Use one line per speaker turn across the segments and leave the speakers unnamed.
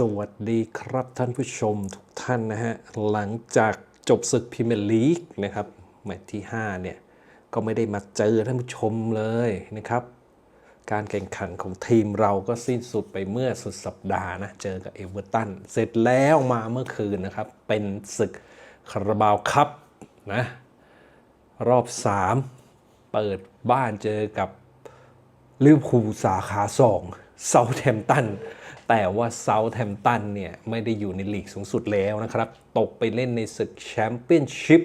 สวัสดีครับท่านผู้ชมทุกท่านนะฮะ หลังจากจบศึกพรีเมียร์ลีกนะครับแมตช์ที่ 5 เนี่ย ก็ไม่ได้มาเจอท่านผู้ชมเลยนะครับ การแข่งขันของทีมเราก็สิ้นสุดไปเมื่อสุดสัปดาห์นะ เจอกับเอเวอร์ตันเสร็จแล้วมาเมื่อคืนนะครับ เป็นศึกคาราบาวคัพนะ รอบ 3 เปิดบ้านเจอกับลิเวอร์พูลสาขา2เซาแ h มตัน แต่ว่าเซาแ h มตันเนี่ยไม่ได้อยู่ในลีกสูงสุดแล้วนะครับ ตกไปเล่นในศึกแชมเปี้ยนชิพ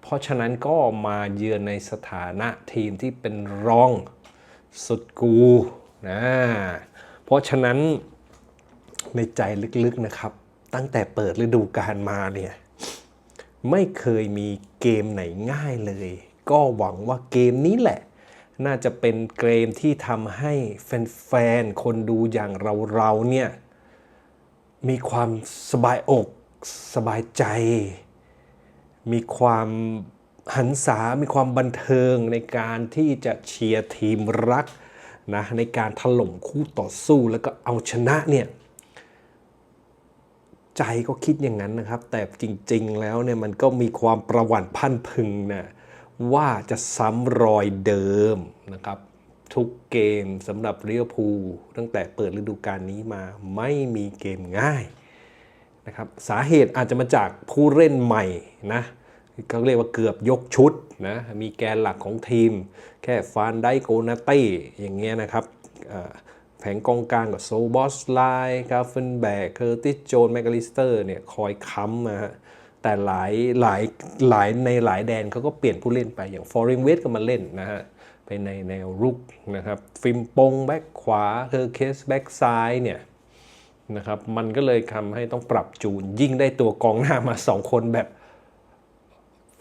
เพราะฉะนั้นก็มาเยือนในสถานะทีมที่เป็นรองสุดกูนะเพราะฉะนั้นในใจลึกๆนะครับ ตั้งแต่เปิดฤดูกาลมาเนี่ยไม่เคยมีเกมไหนง่ายเลย ก็หวังว่าเกมนี้แหละ น่าจะเป็นเกมที่ทำให้แฟนๆ คนดูอย่างเราๆเนี่ย มีความสบายอกสบายใจ มีความหันษา มีความบันเทิงในการที่จะเชียร์ทีมรักนะในการถล่มคู่ต่อสู้แล้วก็เอาชนะเนี่ย ใจก็คิดอย่างนั้นนะครับ แต่จริงๆแล้วเนี่ยมันก็มีความประวัติพันพึงนะ ว่าจะซ้ำรอยเดิมนะครับ ทุกเกมสำหรับเรียวภูตั้งแต่เปิดฤดูกาลนี้มาไม่มีเกมง่ายนะครับสาเหตุอาจจะมาจากผู้เล่นใหม่นะเขาเรียกว่าเกือบยกชุดนะมีแกนหลักของทีม แค่ฟานไดโกนาตี้อย่างเงี้ยนะครับแผงกองกลางกับโซบอสไลน์กาเฟนแบกเคอร์ติสโจนแมกลิสเตอร์เนี่ยคอยค้ำนะฮะ แต่หลายหลายหลายในหลายแดนเขาก็เปลี่ยนผู้เล่นไปอย่างฟอร์เรนเวสก็มาเล่นนะฮะไปในแนวรุกนะครับ ฟิมปงแบ็กขวาเคอร์เคสแบ็กซ้ายเนี่ยนะครับมันก็เลยทำให้ต้องปรับจูน ยิ่งได้ตัวกองหน้ามา 2 คนแบบ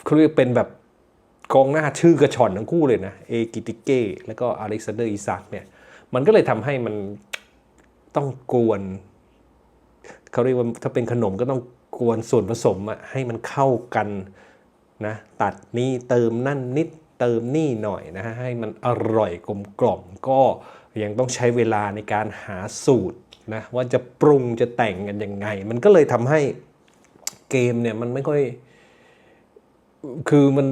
เขาเรียกเป็นแบบกองหน้าชื่อกระชอนทั้งคู่เลยนะ เอกิติเก้แล้วก็อเล็กซานเดอร์อิซักเนี่ยมันก็เลยทำให้มันต้องกวนเขาเรียกว่าถ้าเป็นขนมก็ต้อง กวนส่วนผสมอะให้มันเข้ากันนะตัดนี่เติมนั่นนิดเติมนี่หน่อยนะฮะให้มันอร่อยกลมกล่อมก็ยังต้องใช้เวลาในการหาสูตรนะว่าจะปรุงจะแต่งกันยังไง มันก็เลยทำให้เกมเนี่ยมันไม่ค่อยคือมัน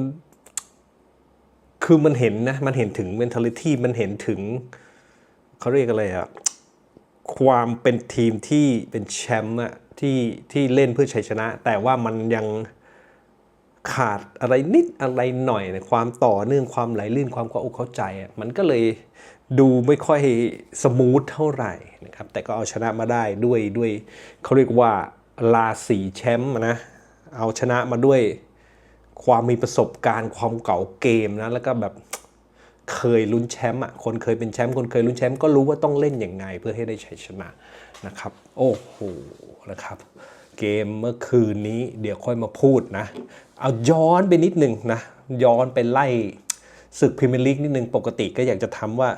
คือมันเห็นนะมันเห็นถึง mentality มันเห็นถึงเขาเรียกอะไรอะความเป็นทีมที่เป็นแชมป์อะ ที่ที่เล่นเพื่อชัยชนะ แต่ว่ามันยังขาดอะไรนิดอะไรหน่อยในความต่อเนื่องความไหลลื่นความเข้าอกเข้าใจอะมันก็เลยดูไม่ค่อยสมูทเท่าไหร่นะครับแต่ก็เอาชนะมาได้ด้วยด้วยเขาเรียกว่าลาสีแชมป์นะเอาชนะมาด้วยความมีประสบการณ์ความเก่าเกมนะแล้วก็แบบ เคยลุ้นแชมป์อะคนเคยเป็นแชมป์คนเคยลุ้นแชมป์ก็รู้ว่าต้องเล่นยังไงเพื่อให้ได้ชัยชนะนะครับ โอ้โหนะครับ เกมเมื่อคืนนี้เดี๋ยวค่อยมาพูดนะ เอาย้อนไปนิดหนึ่งนะ ย้อนไปไล่ศึกพรีเมียร์ลีกนิดหนึ่งปกติก็อยากจะทำว่า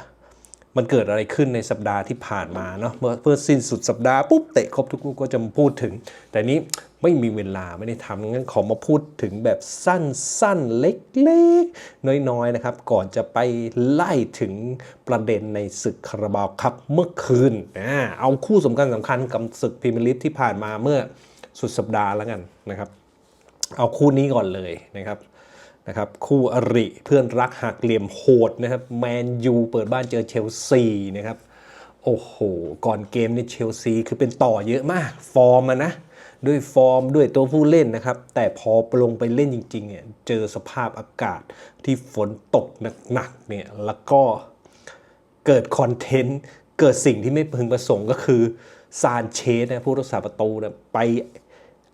มันเกิดอะไรขึ้นในสัปดาห์ที่ผ่านมาเนาะเมื่อเพื่อสิ้นสุดสัปดาห์ปุ๊บเตะครบทุกลูกก็จะพูดถึง แต่นี้ไม่มีเวลาไม่ได้ทำงั้นขอมาพูดถึงแบบสั้นๆ เล็กๆ น้อยๆ นะครับ ก่อนจะไปไล่ถึงประเด็นในศึกคาราบาวครับเมื่อคืนอ่าเอาคู่สำคัญสำคัญกับศึกพรีเมียร์ลีกที่ผ่านมาเมื่อสุดสัปดาห์แล้วกันนะครับ เอาคู่นี้ก่อนเลยนะครับ นะครับคู่อริเพื่อนรักหักเหลี่ยมโหดนะครับแมนยูเปิดบ้านเจอเชลซีนะครับโอ้โห ก่อนเกมนี่เชลซีคือเป็นต่อเยอะมาก ฟอร์มนะ ด้วยฟอร์มด้วยตัวผู้เล่นนะครับ แต่พอลงไปเล่นจริงๆเนี่ยเจอสภาพอากาศที่ฝนตกหนักๆเนี่ยแล้วก็เกิดคอนเทนต์ เกิดสิ่งที่ไม่พึงประสงค์ก็คือซานเชสนะผู้รักษาประตูนะไป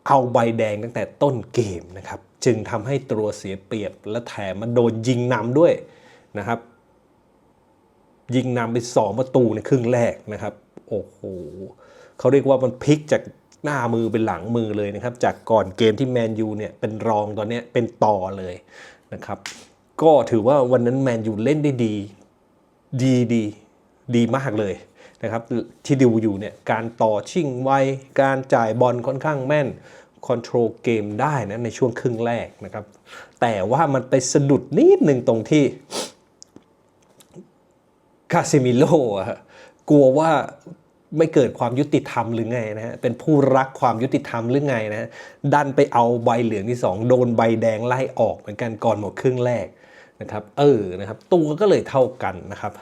เอาใบแดงตั้งแต่ต้นเกมนะครับ จึงทำให้ตัวเสียเปรียบและแถมมันโดนยิงนำด้วยนะครับ ยิงนำไปสองประตูในครึ่งแรกนะครับ โอ้โหเขาเรียกว่ามันพลิกจากหน้ามือเป็นหลังมือเลยนะครับ จากก่อนเกมที่แมนยูเนี่ยเป็นรองตอนนี้เป็นต่อเลยนะครับ ก็ถือว่าวันนั้นแมนยูเล่นได้ดี ดีดีดีมากเลยนะครับที่ดูอยู่เนี่ยการต่อชิงไวการจ่ายบอลค่อนข้างแม่น คอนโทรลเกมได้นะในช่วงครึ่งแรกนะครับ แต่ว่ามันไปสะดุดนิดหนึ่งตรงที่คาซิมิโลอะฮะกลัวว่าไม่เกิดความยุติธรรมหรือไงนะฮะ เป็นผู้รักความยุติธรรมหรือไงนะฮะดันไปเอาใบเหลืองที่สองโดนใบแดงไล่ออกเหมือนกันก่อนหมดครึ่งแรกนะครับ เออ นะครับ ตัวก็เลยเท่ากันนะครับ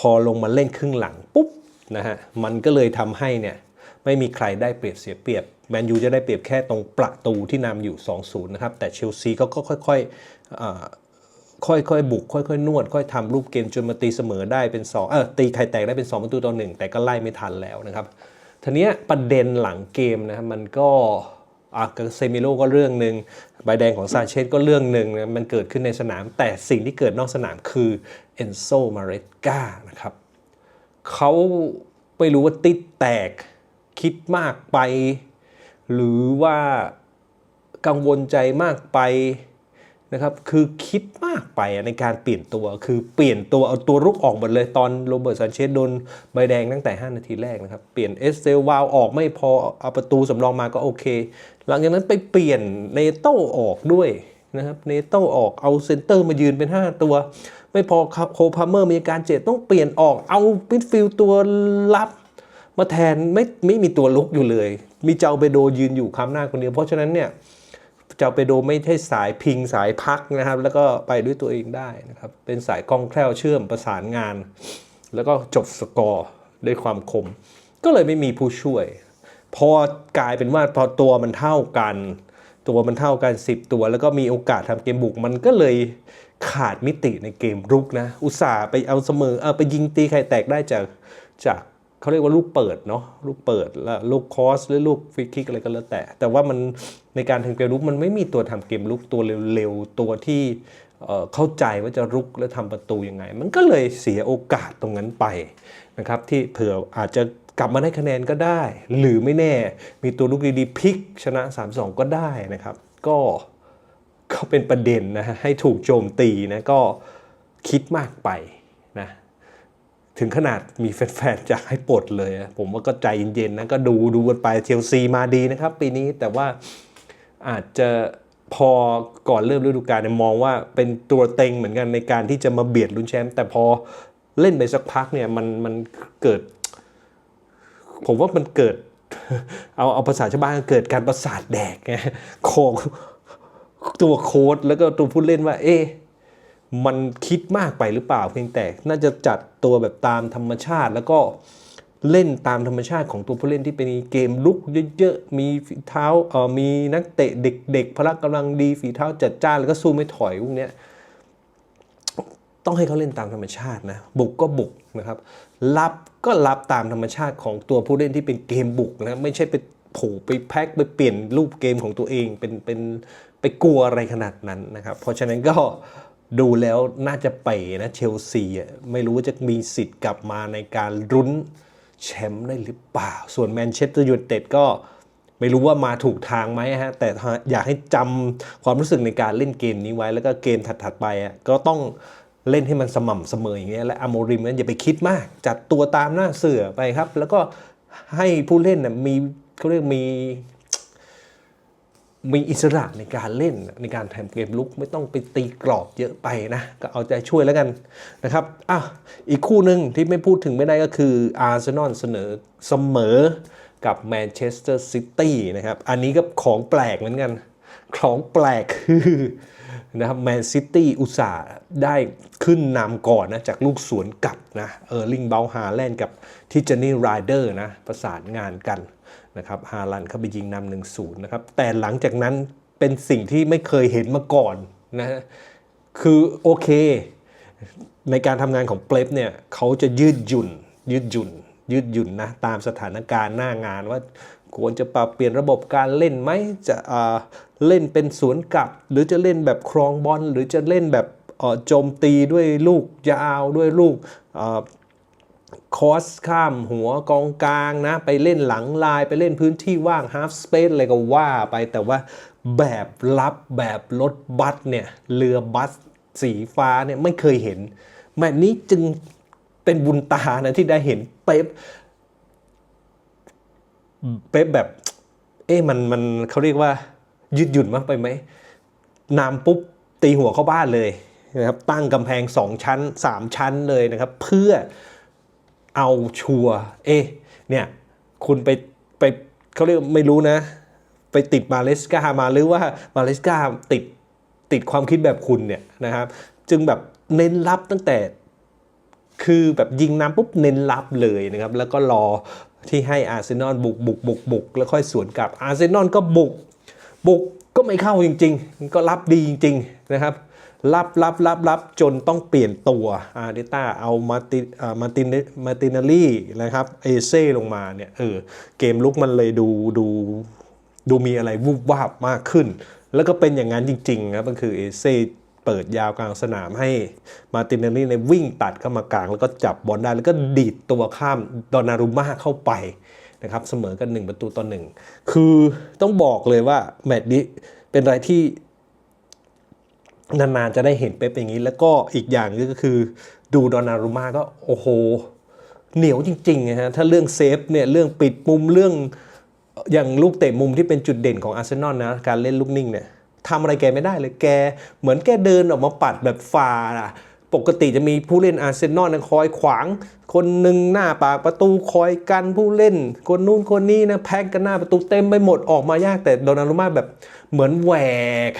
พอลงมาเล่นครึ่งหลังปุ๊บนะฮะ มันก็เลยทำให้เนี่ย ไม่มีใครได้เปรียบเสียเปรียบแมนยูจะได้เปรียบแค่ตรงประตูที่นำอยู่ 2-0 นะครับ แต่เชลซีเขาก็ค่อยๆอ่าค่อยๆบุก ค่อยๆ นวด ค่อยทำรูปเกมจนมาตีเสมอได้เป็น 2 เออตีไข่แตกได้เป็น 2 ประตูต่อหนึ่งแต่ก็ไล่ไม่ทันแล้วนะครับทีนี้ประเด็นหลังเกมนะครับมันก็อะเซมิโลก็เรื่องหนึ่งใบแดงของซานเชสก็เรื่องหนึ่งนะมันเกิดขึ้นในสนาม แต่สิ่งที่เกิดนอกสนามคือเอนโซมาเรสกานะครับเขาไม่รู้ว่าติดแตก คิดมากไป หรือว่ากังวลใจมากไปนะครับคือคิดมากไปในการเปลี่ยนตัว คือเปลี่ยนตัวเอาตัวรุกออกหมดเลยตอนโรเบิร์ตซันเชสโดนใบแดงตั้งแต่ 5 นาทีแรกนะครับ เปลี่ยนเอสเซลวาวออกไม่พอเอาประตูสำรองมาก็โอเค หลังจากนั้นไปเปลี่ยนเนโต้ออกด้วยนะครับเนโต้ออกเอาเซนเตอร์มายืนเป็น 5 ตัว ไม่พอโคพาเมอร์มีอาการเจ็บต้องเปลี่ยนออกเอามิดฟิลตัวรับ มาแทนไม่ไม่มีตัวลุกอยู่เลย มีเจ้าเบโดยืนอยู่ค้ำหน้าคนเดียว เพราะฉะนั้นเนี่ยเจ้าเปโดไม่ใช่สายพิงสายพักนะครับ แล้วก็ไปด้วยตัวเองได้นะครับ เป็นสายกล้องแคล่วเชื่อมประสานงาน แล้วก็จบสกอร์ด้วยความคม ก็เลยไม่มีผู้ช่วย พอกลายเป็นว่าพอตัวมันเท่ากัน ตัวมันเท่ากัน 10 ตัว แล้วก็มีโอกาสทำเกมบุกมันก็เลยขาดมิติในเกมรุกนะ อุตส่าห์ไปเอาเสมอเอาไปยิงตีไข่แตกได้จากจาก เขาเรียกว่าลูกเปิดเนาะลูกเปิดแล้วลูกคอสหรือลูกฟรีคิกอะไรก็แล้วแต่ แต่ว่ามันในการทำเกมรุกมันไม่มีตัวทำเกมรุกตัวเร็วๆตัวที่เข้าใจว่าจะรุกและทำประตูยังไง มันก็เลยเสียโอกาสตรงนั้นไปนะครับที่เผื่ออาจจะกลับมาได้คะแนนก็ได้ หรือไม่แน่มีตัวลูกดีๆพลิกชนะ 3-2 ก็ได้นะครับ ก็ก็เป็นประเด็นนะฮะให้ถูกโจมตีนะก็คิดมากไปนะ ถึงขนาดมีแฟนๆจะให้ปลดเลย ผมว่าก็ใจเย็นๆนะก็ดูดูกันไปเชลซีมาดีนะครับ ปีนี้แต่ว่าอาจจะพอก่อนเริ่มฤดูกาลเนี่ยมองว่าเป็นตัวเต็งเหมือนกันในการที่จะมาเบียดลุ้นแชมป์แต่พอเล่นไปสักพักเนี่ยมันมันเกิด ผมว่ามันเกิด เอาเอาภาษาชาวบ้านเกิดการประสาทแดกไงของตัวโค้ดแล้วก็ตัวผู้เล่นว่า เอ๊ะ มันคิดมากไปหรือเปล่าเพียงแต่น่าจะจัดตัวแบบตามธรรมชาติ แล้วก็เล่นตามธรรมชาติของตัวผู้เล่นที่เป็นเกมลุกเยอะๆ มีฝีเท้าเอ่อมีนักเตะเด็กๆ พละกำลังดีฝีเท้าจัดจ้านแล้วก็สู้ไม่ถอยพวกเนี้ยต้องให้เขาเล่นตามธรรมชาตินะบุกก็บุกนะครับรับก็รับตามธรรมชาติของตัวผู้เล่นที่เป็นเกมบุกนะไม่ใช่ไปโผไปแพ็คไปเปลี่ยนรูปเกมของตัวเองเป็นเป็นไปกลัวอะไรขนาดนั้นนะครับ เพราะฉะนั้นก็ ดูแล้วน่าจะเป๋นะเชลซีอะไม่รู้ว่าจะมีสิทธิ์กลับมาในการรุ้นแชมป์ได้หรือเปล่า ส่วนแมนเชสเตอร์ยูไนเต็ดก็ไม่รู้ว่ามาถูกทางไหมฮะ แต่อยากให้จำความรู้สึกในการเล่นเกมนี้ไว้ แล้วก็เกมถัดๆไปอะก็ต้องเล่นให้มันสม่ำเสมออย่างเงี้ยและอโมริมนั้นอย่าไปคิดมาก จัดตัวตามหน้าเสือไปครับ แล้วก็ให้ผู้เล่นน่ะมีเขาเรียกมี มีอิสระในการเล่นในการทำเกมลุกไม่ต้องไปตีกรอบเยอะไปนะ ก็เอาใจช่วยแล้วกันนะครับอะอีกคู่หนึ่งที่ไม่พูดถึงไม่ได้ก็คืออาร์เซนอลเสนอเสมอกับแมนเชสเตอร์ซิตี้นะครับ อันนี้ก็ของแปลกเหมือนกัน ของแปลกคือนะครับแมนซิตี้อุตส่าห์ได้ขึ้นนำก่อนนะจากลูกสวนกลับนะเออร์ลิงเบลฮาแลนด์กับทิจานี่ไรเดอร์นะประสานงานกัน นะครับฮาลันเข้าไปยิงนำหนึ่งศูนย์นะครับแต่หลังจากนั้นเป็นสิ่งที่ไม่เคยเห็นมาก่อนนะคือโอเค ในการทำงานของเปลฟเนี่ยเขาจะยืดหยุ่น ยืดหยุ่น ยืดหยุ่นนะตามสถานการณ์หน้างานว่าควรจะปรับเปลี่ยนระบบการเล่นไหมจะเล่นเป็นสวนกลับ หรือจะเล่นแบบครองบอลหรือจะเล่นแบบโจมตีด้วยลูกยาวด้วยลูก คอสข้ามหัวกองกลางนะ ไปเล่นหลังลายไปเล่นพื้นที่ว่าง half space อะไรก็ว่าไปแต่ว่าแบบลับแบบรถบัสเนี่ย เรือบัสสีฟ้าเนี่ยไม่เคยเห็น แมตช์นี้จึงเป็นบุญตานะที่ได้เห็นเป๊ปเป๊ปแบบ เอ๊ะมันมันเขาเรียกว่า ยืดหยุ่นมากไปไหมนำปุ๊บตีหัวเข้าบ้านเลยนะครับตั้งกำแพง 2 ชั้น 3 ชั้นเลยนะครับ เพื่อ เอาชัวเอ๊เนี่ยคุณไปไปเขาเรียกไม่รู้นะ ไปติดมาเลสกามาหรือว่ามาเลสกาติดติดความคิดแบบคุณเนี่ยนะครับ จึงแบบเน้นรับตั้งแต่ คือแบบยิงน้ำปุ๊บเน้นรับเลยนะครับ แล้วก็รอที่ให้อาร์เซนอลบุกบุกบุกบุกแล้วค่อยสวนกลับอาร์เซนอลก็บุก บุกก็ไม่เข้าจริง ๆ ก็รับดีจริง ๆ นะครับ รับรับรับรับจนต้องเปลี่ยนตัวอาร์เดต้าเอามาติอามาตินมาตินาลี่นะครับเอเซ่ลงมาเนี่ยเออเกมลุกมันเลยดูดูดูมีอะไรวูบวาบมากขึ้น แล้วก็เป็นอย่างนั้นจริงๆครับมันคือเอเซ่เปิดยาวกลางสนามให้มาตินาลี่ในวิ่งตัดเข้ามากลาง แล้วก็จับบอลได้แล้วก็ดีดตัวข้ามดอนารุม่าเข้าไปนะครับเสมอกัน 1 ประตูต่อหนึ่งคือต้องบอกเลยว่าแมตช์นี้เป็นอะไรที่ นานๆจะได้เห็นเป๊ปอย่างนี้ แล้วก็อีกอย่างก็คือดูดอนารุมาก็โอ้โห เหนียวจริงๆนะฮะถ้าเรื่องเซฟเนี่ยเรื่องปิดมุมเรื่องอย่างลูกเตะมุมที่เป็นจุดเด่นของอาร์เซนอลนะการเล่นลูกนิ่งเนี่ยทำอะไรแกไม่ได้เลยแกเหมือนแกเดินออกมาปัดแบบฟาอะ ปกติจะมีผู้เล่นอาร์เซนอลนะคอยขวาง คนหนึ่งหน้าปากประตูคอยกันผู้เล่น คนนู้นคนนี้นะแพ็กกันหน้าประตูเต็มไปหมดออกมายากแต่โดนารุมาแบบเหมือนแหวก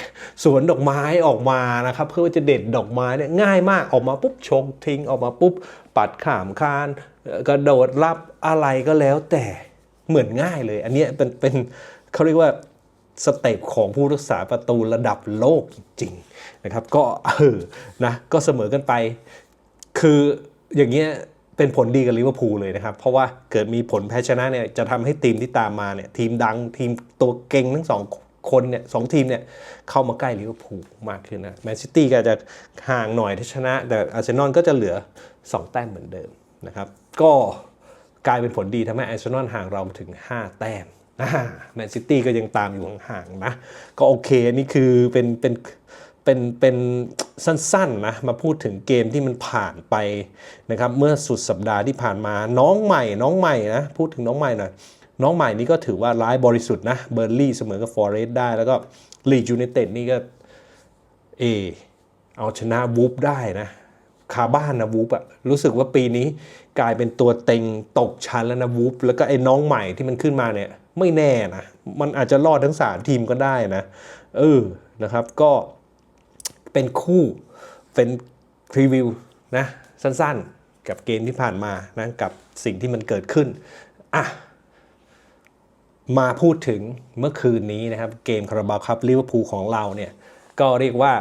สวนดอกไม้ออกมานะครับ เพื่อว่าจะเด็ดดอกไม้เนี่ยง่ายมากออกมาปุ๊บชงทิ้งออกมาปุ๊บ ปัดข่ามคาน กระโดดรับอะไรก็แล้วแต่เหมือนง่ายเลย อันนี้เป็นเป็นเขาเรียกว่า สเต็ปของผู้รักษาประตูระดับโลกจริงๆนะครับ ก็เออนะก็เสมอกันไป คืออย่างเงี้ยเป็นผลดีกับลิเวอร์พูลเลยนะครับ เพราะว่าเกิดมีผลแพ้ชนะเนี่ยจะทำให้ทีมที่ตามมาเนี่ยทีมดังทีมตัวเก่งทั้งสองคนเนี่ยสองทีมเนี่ยเข้ามาใกล้ลิเวอร์พูลมากขึ้นนะแมนซิตี้ก็จะห่างหน่อยถ้าชนะ แต่อาร์เซนอลก็จะเหลือ 2 แต้มเหมือนเดิมนะครับ ก็กลายเป็นผลดีทำให้อาร์เซนอลห่างเราถึง 5 แต้ม แมนซิตี้ก็ยังตามอยู่ห่างๆนะ ก็โอเคนี่คือเป็นเป็นเป็นเป็นสั้นๆนะมาพูดถึงเกมที่มันผ่านไปนะครับเมื่อสุดสัปดาห์ที่ผ่านมาน้องใหม่น้องใหม่นะพูดถึงน้องใหม่หน่อยน้องใหม่นี่ก็ถือว่าร้ายบริสุทธิ์นะเบอร์ลี่เสมอกับฟอร์เรสต์ได้แล้วก็ลีดยูไนเต็ดนี่ก็เออเอาชนะวูฟได้นะคาบ้านนะวูฟอะรู้สึกว่าปีนี้กลายเป็นตัวเต็งตกชั้นแล้วนะวูฟแล้วก็ไอ้น้องใหม่ที่มันขึ้นมาเนี่ย ไม่แน่นะ มันอาจจะรอดทั้งสามทีมก็ได้นะ เออ นะครับ ก็เป็นคู่ เป็นพรีวิวนะ สั้นๆ กับเกมที่ผ่านมานะ กับสิ่งที่มันเกิดขึ้น อะ มาพูดถึงเมื่อคืนนี้นะครับ เกมคาราบาวครับลิเวอร์พูลของเราเนี่ย ก็เรียกว่า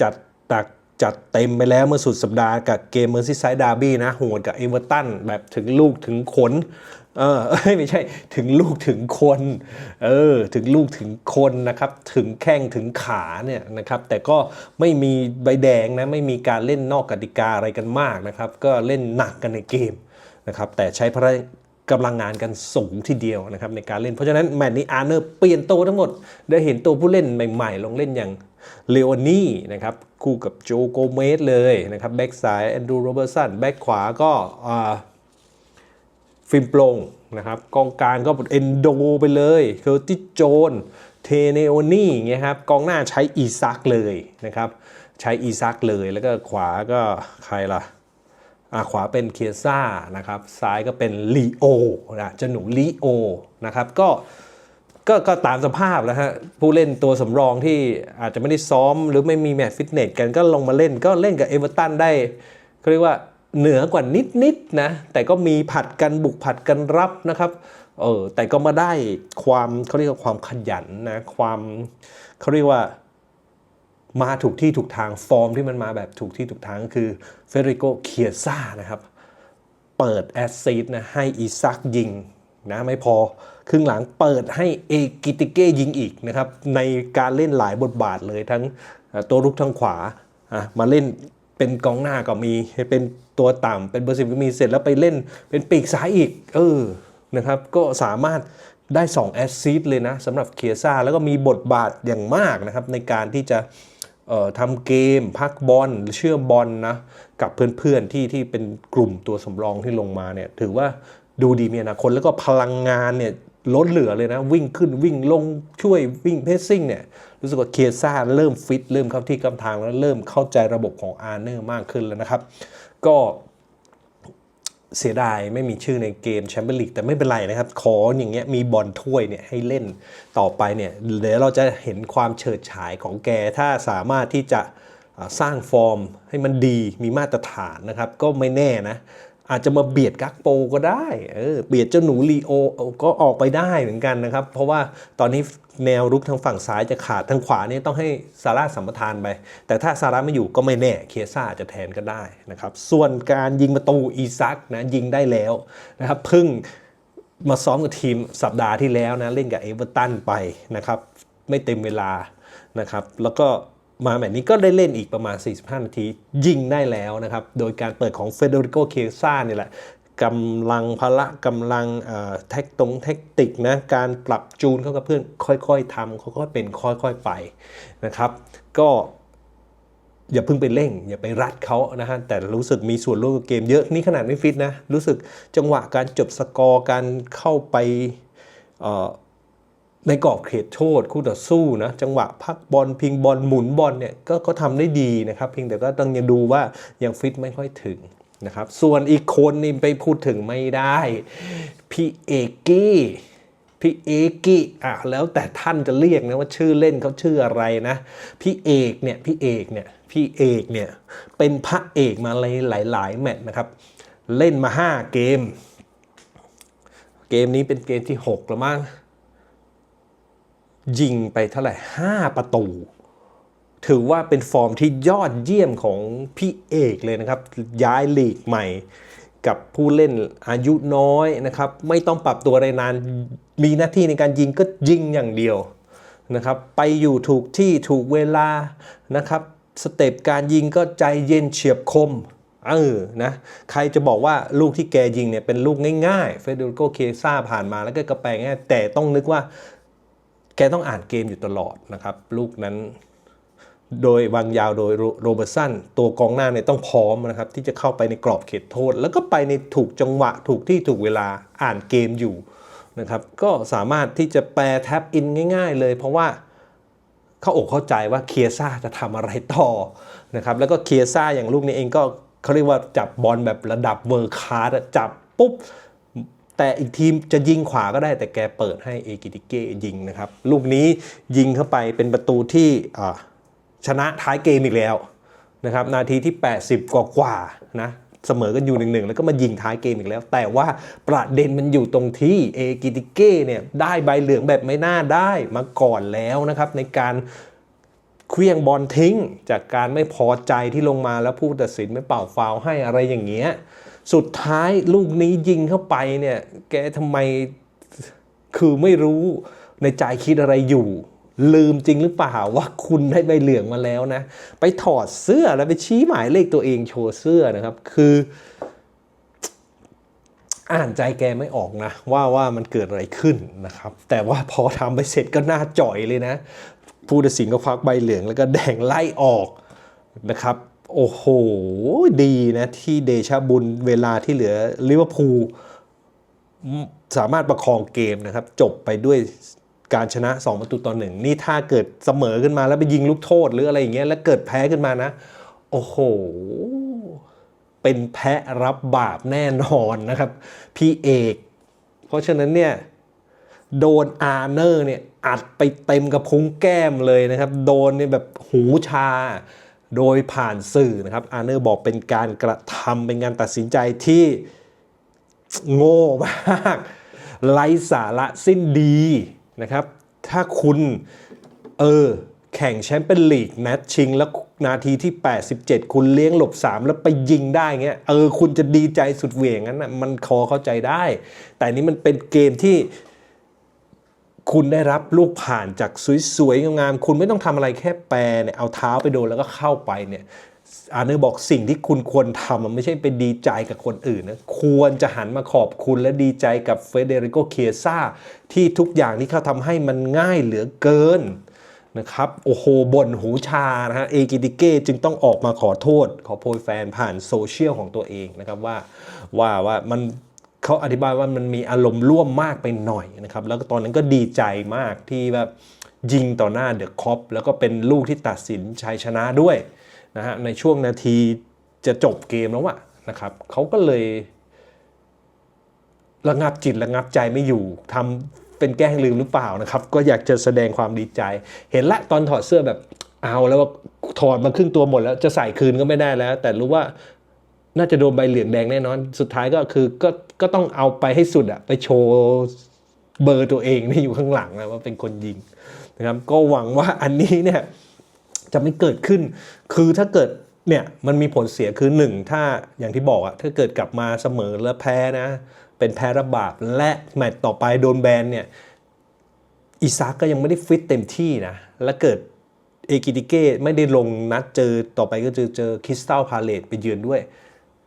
จัดตักจัดเต็มไปแล้วเมื่อสุดสัปดาห์กับเกมเมอร์ซี่ไซด์ดาร์บี้นะโหดกับเอเวอร์ตันแบบถึงลูกถึงขน เออไม่ใช่ถึงลูกถึงคนเออถึงลูกถึงคนนะครับ ถึงแข้งถึงขาเนี่ยนะครับ แต่ก็ไม่มีใบแดงนะไม่มีการเล่นนอกกติกาอะไรกันมากนะครับ ก็เล่นหนักกันในเกมนะครับ แต่ใช้พละกำลังงานกันสูงทีเดียวนะครับในการเล่นเพราะฉะนั้นแมตช์นี้อาร์เนอร์เปลี่ยนตัวทั้งหมด ได้เห็นตัวผู้เล่นใหม่ๆ ลงเล่นอย่างเลโอนี่นะครับคู่กับโจโกเมสเลยนะครับแบ็กซ้ายแอนดรูโรเบอร์สันแบ็กขวาก็อ่า ฟิล์มโปร่งนะครับกองกลางก็เอนโดไปเลยเคอร์ติโจนเทเนโอนี่เงี้ยครับกองหน้าใช้อีซักเลยนะครับใช้อีซักเลยแล้วก็ขวาก็ใครล่ะอะขวาเป็นเคียซ่านะครับซ้ายก็เป็นลีโอนะจะหนูลีโอนะครับก็ก็ก็ตามสภาพแล้วฮะผู้เล่นตัวสำรองที่อาจจะไม่ได้ซ้อม หรือไม่มีแมตช์ฟิตเนสกันก็ลงมาเล่นก็เล่นกับเอเวอร์ตันได้เขาเรียกว่า เหนือกว่านิดๆนนะแต่ก็มีผัดกันบุกผัดกันรับนะครับเออแต่ก็มาได้ความเขาเรียกว่าความขยันนะความเขาเรียกว่ามาถูกที่ถูกทางฟอร์มที่มันมาแบบถูกที่ถูกทางก็คือเฟเดริโกเคียซ่านะครับ เปิดแอสซีดนะให้อีซักยิงนะไม่พอครึ่งหลังเปิดให้เอกิติเก้ยิงอีกนะครับ ในการเล่นหลายบทบาทเลยทั้งตัวรุกทั้งขวามาเล่น เป็นกองหน้าก็มี เป็นตัวต่ำเป็นเบอร์สิบก็มีเสร็จแล้วไปเล่นเป็นปีกซ้ายอีก เออนะครับ ก็สามารถได้2แอสซีดเลยนะสำหรับเคียซ่าแล้วก็มีบทบาทอย่างมากนะครับ ในการที่จะออทำเกม พักบอลเชื่อมบอลนะ กับเพื่อนๆที่ที่เป็นกลุ่มตัวสำรองที่ลงมาเนี่ย ถือว่าดูดีมีอนาคตแล้วก็พลังงานเนี่ยล้นเหลือเลยนะ วิ่งขึ้นวิ่งลงช่วยวิ่งเพสซิ่งเนี่ย รู้สึกว่าเคียซ่าเริ่มฟิตเริ่มเข้าที่กำทางแล้วเริ่มเข้าใจระบบของอาร์เนอร์มากขึ้นแล้วนะครับ ก็เสียดายไม่มีชื่อในเกมแชมเปี้ยนลีกแต่ไม่เป็นไรนะครับ ขออย่างเงี้ยมีบอลถ้วยเนี่ยให้เล่นต่อไปเนี่ยเดี๋ยวเราจะเห็นความเฉิดฉายของแก ถ้าสามารถที่จะสร้างฟอร์มให้มันดีมีมาตรฐานนะครับ ก็ไม่แน่นะ อาจจะมาเบียดกักโปก็ได้เออเบียดเจ้าหนูลีโอก็ออกไปได้เหมือนกันนะครับ เพราะว่าตอนนี้แนวรุกทางฝั่งซ้ายจะขาดทางขวานี่ต้องให้ซาร่าสัมปทานไป แต่ถ้าซาร่าไม่อยู่ก็ไม่แน่เคซ่าจะแทนก็ได้นะครับ ส่วนการยิงประตูอีซักนะยิงได้แล้วนะครับเพิ่งมาซ้อมกับทีมสัปดาห์ที่แล้วนะเล่นกับเอเวอร์ตันไปนะครับไม่เต็มเวลานะครับแล้วก็ มาแบบนี้ก็ได้เล่นอีกประมาณ 45 นาที ยิงได้แล้วนะครับ โดยการเปิดของเฟเดริโกเคซ่านี่แหละกำลังพละกำลังเอ่อแท็กตรงแท็กติกนะการปรับจูนเข้ากับเพื่อนค่อยๆทำค่อยๆเป็นค่อยๆไปนะครับ ก็อย่าเพิ่งไปเร่ง อย่าไปรัดเขานะฮะแต่รู้สึกมีส่วนร่วมกับเกมเยอะนี่ขนาดไม่ฟิตนะ รู้สึกจังหวะการจบสกอร์การเข้าไปเในกรอบเขตโทษคู่ต่อสู้นะจังหวะพักบอลพิงบอลหมุนบอลเนี่ยก็ก็ทำได้ดีนะครับเพียงแต่ก็ต้องยังดูว่ายังฟิตไม่ค่อยถึงนะครับส่วนอีกคนนี่ไปพูดถึงไม่ได้พี่เอกกี้พี่เอกกี้อะแล้วแต่ท่านจะเรียกนะว่าชื่อเล่นเขาชื่ออะไรนะพี่เอกเนี่ยพี่เอกเนี่ยพี่เอกเนี่ยเป็นพระเอกมาหลายหลายแมตช์นะครับ เล่นมา 5 เกม เกมนี้เป็นเกมที่ 6 แล้วมั้ง ยิงไปเท่าไหร่5ประตู ถือว่าเป็นฟอร์มที่ยอดเยี่ยมของพี่เอกเลยนะครับ ย้ายลีกใหม่กับผู้เล่นอายุน้อยนะครับ ไม่ต้องปรับตัวอะไรนาน มีหน้าที่ในการยิงก็ยิงอย่างเดียวนะครับ ไปอยู่ถูกที่ถูกเวลานะครับ สเต็ปการยิงก็ใจเย็นเฉียบคม เออ นะ ใครจะบอกว่าลูกที่แกยิงเนี่ยเป็นลูกง่ายๆ เฟเดรโกเคซ่าผ่านมาแล้วก็กระแปงง่ายแต่ต้องนึกว่า แกต้องอ่านเกมอยู่ตลอดนะครับ ลูกนั้นโดยวางยาวโดยโรเบิร์ตสันตัวกองหน้าเนี่ยต้องพร้อมนะครับ ที่จะเข้าไปในกรอบเขตโทษ แล้วก็ไปในถูกจังหวะถูกที่ถูกเวลาอ่านเกมอยู่นะครับ ก็สามารถที่จะแปลแท็บอินง่าย ๆ เลย เพราะว่าเข้าอกเข้าใจว่าเคียซ่าจะทำอะไรต่อนะครับแล้วก็เคียซ่าอย่างลูกนี้เองก็เขาเรียกว่าจับบอลแบบระดับเวอร์คาสอะจับปุ๊บ แต่อีกทีมจะยิงขวาก็ได้แต่แกเปิดให้เอกิติเก้ยิงนะครับ ลูกนี้ยิงเข้าไปเป็นประตูที่ชนะท้ายเกมอีกแล้วนะครับนาทีที่ 80 กว่ากว่าๆนะเสมอกันอยู่หนึ่งๆแล้วก็มายิงท้ายเกมอีกแล้ว แต่ว่าประเด็นมันอยู่ตรงที่เอกิติเก้เนี่ยได้ใบเหลืองแบบไม่น่าได้มาก่อนแล้วนะครับ ในการเคลี้ยงบอลทิ้ง จากการไม่พอใจที่ลงมาแล้วผู้ตัดสินไม่เป่าฟาวให้อะไรอย่างเงี้ย สุดท้ายลูกนี้ยิงเข้าไปเนี่ยแกทำไมคือไม่รู้ในใจคิดอะไรอยู่ ลืมจริงหรือเปล่าว่าคุณได้ใบเหลืองมาแล้วนะ ไปถอดเสื้อแล้วไปชี้หมายเลขตัวเองโชว์เสื้อนะครับ คือ อ่านใจแกไม่ออกนะ ว่าว่ามันเกิดอะไรขึ้นนะครับ แต่ว่าพอทำไปเสร็จก็น่าจ่อยเลยนะ ผู้ตัดสินก็ควักใบเหลืองแล้วก็แดงไล่ออกนะครับ โอ้โห ดีนะที่เดชะบุญเวลาที่เหลือลิเวอร์พูลสามารถประคองเกมนะครับ จบไปด้วยการชนะ 2 ประตูต่อหนึ่งนี่ถ้าเกิดเสมอขึ้นมาแล้วไปยิงลูกโทษหรืออะไรอย่างเงี้ยแล้วเกิดแพ้ขึ้นมานะ โอ้โห เป็นแพะรับบาปแน่นอนนะครับ พี่เอก เพราะฉะนั้นเนี่ยโดนอาร์เนอร์เนี่ยอัดไปเต็มกับพุ้งแก้มเลยนะครับ โดนเนี่ยแบบหูชา โดยผ่านสื่อนะครับอาร์เนอร์บอกเป็นการกระทำเป็นการตัดสินใจที่โง่มากไร้สาระสิ้นดีนะครับ ถ้าคุณเออแข่งแชมเปี้ยนลีกแมตช์ชิง แล้วนาทีที่ 87 คุณเลี้ยงหลบ 3 แล้วไปยิงได้เงี้ยเออคุณจะดีใจสุดเหวี่ยงงั้นนะมันคอเข้าใจได้ แต่นี่มันเป็นเกมที่ คุณได้รับลูกผ่านจากสวยๆงามๆคุณไม่ต้องทำอะไรแค่แปรเนี่ยเอาเท้าไปโดนแล้วก็เข้าไปเนี่ยอาเนอร์บอกสิ่งที่คุณควรทำมันไม่ใช่ไปดีใจกับคนอื่นนะควรจะหันมาขอบคุณและดีใจกับเฟเดริโกเคียซ่าที่ทุกอย่างที่เขาทำให้มันง่ายเหลือเกินนะครับโอ้โหบ่นหูชานะฮะเอกิติเก้จึงต้องออกมาขอโทษ ขอโพยแฟนผ่านโซเชียลของตัวเองนะครับว่าว่าว่ามัน เขาอธิบายว่ามันมีอารมณ์ร่วมมากไปหน่อยนะครับ แล้วก็ตอนนั้นก็ดีใจมากที่แบบยิงต่อหน้าเดอะคอปแล้วก็เป็นลูกที่ตัดสินชัยชนะด้วยนะฮะในช่วงนาทีจะจบเกมแล้วอะนะครับเขาก็เลยระงับจิตระงับใจไม่อยู่ทำเป็นแกล้งลืมหรือเปล่านะครับ ก็อยากจะแสดงความดีใจ เห็นละตอนถอดเสื้อแบบเอาแล้วถอดมาครึ่งตัวหมดแล้วจะใส่คืนก็ไม่ได้แล้ว แต่รู้ว่า น่าจะโดนใบเหลืองแดงแน่นอน สุดท้ายก็คือก็ก็ต้องเอาไปให้สุดอะไปโชว์เบอร์ตัวเองที่อยู่ข้างหลังนะว่าเป็นคนยิงนะครับ ก็หวังว่าอันนี้เนี่ยจะไม่เกิดขึ้น คือถ้าเกิดเนี่ยมันมีผลเสียคือหนึ่งถ้าอย่างที่บอกอะถ้าเกิดกลับมาเสมอแล้วแพ้นะ เป็นแพ้ระบาปและแมตต์ต่อไปโดนแบนเนี่ยอีซากก็ยังไม่ได้ฟิตเต็มที่นะ แล้วเกิดเอกิติเก้ไม่ได้ลงนัดเจอต่อไปก็เจอเจอคริสตัลพาเลตไปเยือนด้วย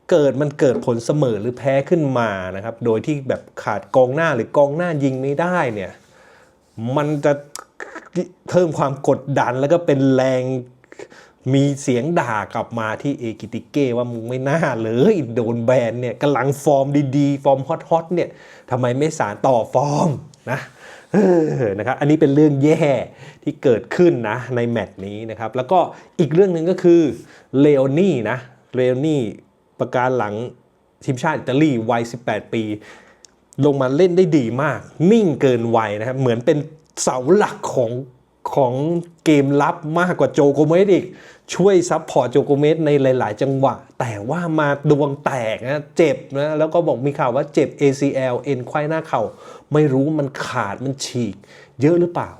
เกิดมันเกิดผลเสมอหรือแพ้ขึ้นมานะครับ โดยที่แบบขาดกองหน้าหรือกองหน้ายิงไม่ได้เนี่ย มันจะเพิ่มความกดดันแล้วก็เป็นแรงมีเสียงด่ากลับมาที่เอกิติเก้ว่ามึงไม่น่าเลยโดนแบนเนี่ยกำลังฟอร์มดีๆ ฟอร์มฮอตๆเนี่ยทำไมไม่สารต่อฟอร์มนะนะครับอันนี้เป็นเรื่องแย่ที่เกิดขึ้นนะในแมตช์นี้นะครับ แล้วก็อีกเรื่องหนึ่งก็คือเลโอนี่นะเลโอนี่ ประการหลังทีมชาติอิตาลีวัย 18 ปี ลงมาเล่นได้ดีมาก นิ่งเกินวัยนะครับ เหมือนเป็นเสาหลักของของเกมรับมากกว่าโจโกเมสอีก ช่วยซับพอร์ตโจโกเมสในหลาย ๆ จังหวะ แต่ว่ามาดวงแตกนะ เจ็บนะ แล้วก็บอกมีข่าวว่าเจ็บ ACL เอ็นไขว้หน้าเข่า ไม่รู้มันขาดมันฉีก เยอะหรือเปล่า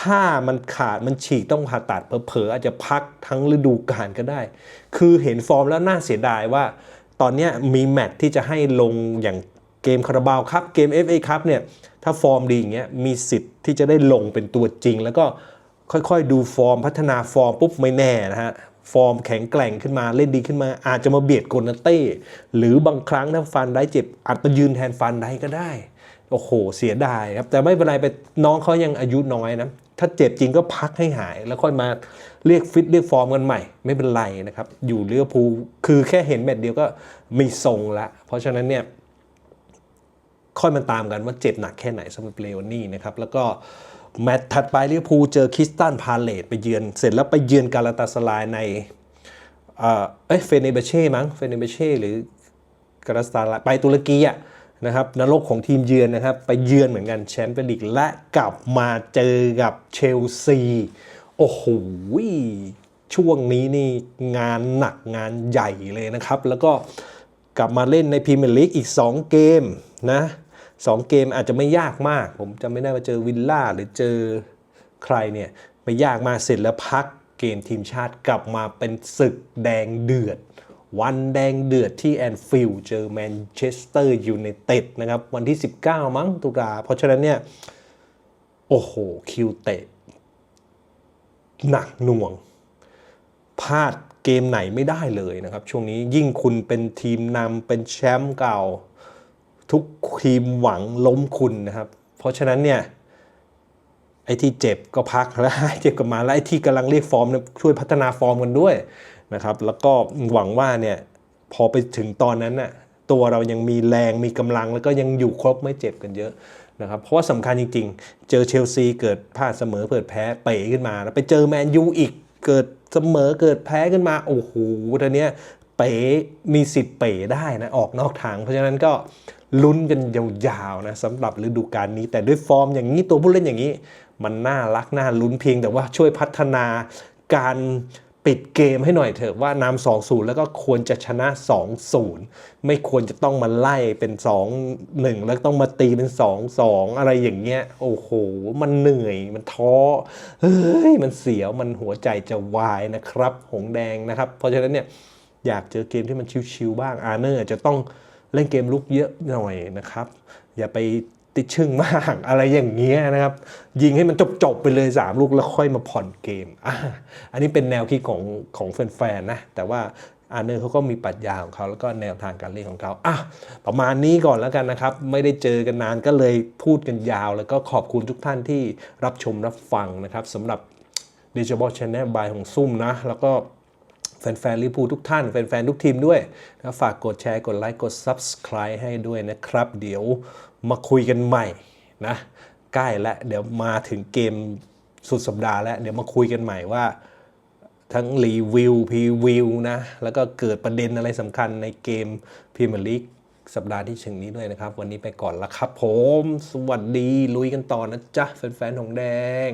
ถ้ามันขาดมันฉีกต้องผ่าตัดเผลอๆอาจจะพักทั้งฤดูกาลก็ได้ คือเห็นฟอร์มแล้วน่าเสียดายว่า ตอนนี้มีแมตช์ที่จะให้ลงอย่างเกมคาราบาวครับเกม FA ครับเนี่ยถ้าฟอร์มดีอย่างเงี้ยมีสิทธิ์ที่จะได้ลงเป็นตัวจริง แล้วก็ค่อยๆดูฟอร์มพัฒนาฟอร์มปุ๊บไม่แน่นะฮะ ฟอร์มแข็งแกร่งขึ้นมาเล่นดีขึ้นมา อาจจะมาเบียดโกนาเต้ หรือบางครั้งถ้าฟันได้เจ็บอาจมายืนแทนฟันได้ก็ได้ โอ้โห เสียดายครับ แต่ไม่เป็นไรไปน้องเขายังอายุน้อยนะ ถ้าเจ็บจริงก็พักให้หาย แล้วค่อยมาเรียกฟิตเรียกฟอร์มกันใหม่ ไม่เป็นไรนะครับ อยู่เรือพูคือแค่เห็นแมตช์เดียวก็มีทรงละ เพราะฉะนั้นเนี่ยค่อยมาตามกันว่าเจ็บหนักแค่ไหนสำหรับเลโอนี่นะครับแล้วก็ แมตช์ถัดไปลิเวอร์พูลเจอคริสตันพาเลตไปเยือน เสร็จแล้วไปเยือนกาลาตาสลายในเอ้ยเฟเนเบเช่มั้งเฟเนเบเช่หรือกาลาตาสลายไปตุรกีอะนะครับนรกของทีมเยือนนะครับไปเยือนเหมือนกันแชมเปี้ยนลีกและกลับมาเจอกับเชลซี โอ้โหช่วงนี้นี่งานหนักงานใหญ่เลยนะครับ แล้วก็กลับมาเล่นในพรีเมียร์ลีกอีก 2 เกมนะ สองเกมอาจจะไม่ยากมาก ผมจำไม่ได้ว่าเจอวิลล่าหรือเจอใครเนี่ยไม่ยากมาเสร็จแล้วพักเกมทีมชาติกลับมาเป็นศึกแดงเดือด วันแดงเดือดที่แอนฟิลด์เจอแมนเชสเตอร์ยูไนเต็ดนะครับ วันที่ 19 มั้งตุลาเพราะฉะนั้นเนี่ย โอ้โห คิวเตะ หนักหน่วงพลาดเกมไหนไม่ได้เลยนะครับ ช่วงนี้ยิ่งคุณเป็นทีมนำเป็นแชมป์เก่า ทุกทีมหวังล้มคุณนะครับ เพราะฉะนั้นเนี่ยไอ้ที่เจ็บก็พักแล้วไอ้เจ็บกลับมาแล้วไอ้ที่กำลังเรียกฟอร์มเนี่ยช่วยพัฒนาฟอร์มกันด้วยนะครับแล้วก็หวังว่าเนี่ยพอไปถึงตอนนั้นน่ะตัวเรายังมีแรงมีกำลังแล้วก็ยังอยู่ครบไม่เจ็บกันเยอะนะครับเพราะว่าสำคัญจริง ๆ เจอเชลซีเกิดพลาดเสมอเปิดแพ้เป๋ขึ้นมาแล้วไปเจอแมนยูอีกเกิดเสมอเกิดแพ้ขึ้นมาโอ้โหตอนเนี้ยเป๋มีสิทธิ์เป๋ได้นะออกนอกทาง เพราะฉะนั้นก็ ลุ้นกันยาวๆนะสำหรับฤดูกาลนี้ แต่ด้วยฟอร์มอย่างนี้ตัวผู้เล่นอย่างนี้ มันน่ารักน่าลุ้นเพียง แต่ว่าช่วยพัฒนาการปิดเกมให้หน่อยเถอะว่านำ2-0แล้วก็ควรจะชนะ2-0ไม่ควรจะต้องมาไล่เป็น2-1แล้วต้องมาตีเป็น2-2อะไรอย่างเงี้ย โอ้โห มันเหนื่อยมันท้อเฮ้ยมันเสียวมันหัวใจจะวายนะครับ หงแดงนะครับ เพราะฉะนั้นเนี่ยอยากเจอเกมที่มันชิวๆบ้างอาร์เนอร์จะต้อง เล่นเกมลุกเยอะหน่อยนะครับ อย่าไปติดชึ่งมากอะไรอย่างเงี้ยนะครับ ยิงให้มันจบๆไปเลย 3 ลูกแล้วค่อยมาผ่อนเกมออันนี้เป็นแนวคิดของของแฟนๆนะ แต่ว่าอาร์เนอร์เขาก็มีปรัชญาของเขาแล้วก็แนวทางการเล่นของเขาอะประมาณนี้ก่อนแล้วกันนะครับ ไม่ได้เจอกันนานก็เลยพูดกันยาว แล้วก็ขอบคุณทุกท่านที่รับชมรับฟังนะครับสำหรับดิจิ t a l Channel บายของซุ่มนะ แล้วก็ แฟนๆลิปูทุกท่าน แฟนๆ ทุกทีมด้วยนะฝากกดแชร์ กดไลค์ กด Subscribe ให้ด้วยนะครับ เดี๋ยวมาคุยกันใหม่นะใกล้แล้วเดี๋ยวมาถึงเกมสุดสัปดาห์แล้ว เดี๋ยวมาคุยกันใหม่ว่าทั้งรีวิวพรีวิวนะ แล้วก็เกิดประเด็นอะไรสำคัญในเกมพรีเมียร์ลีกสัปดาห์ที่ถึงนี้ด้วยนะครับ วันนี้ไปก่อนละครับผม สวัสดีลุยกันต่อนะจ๊ะ แฟนๆของแดง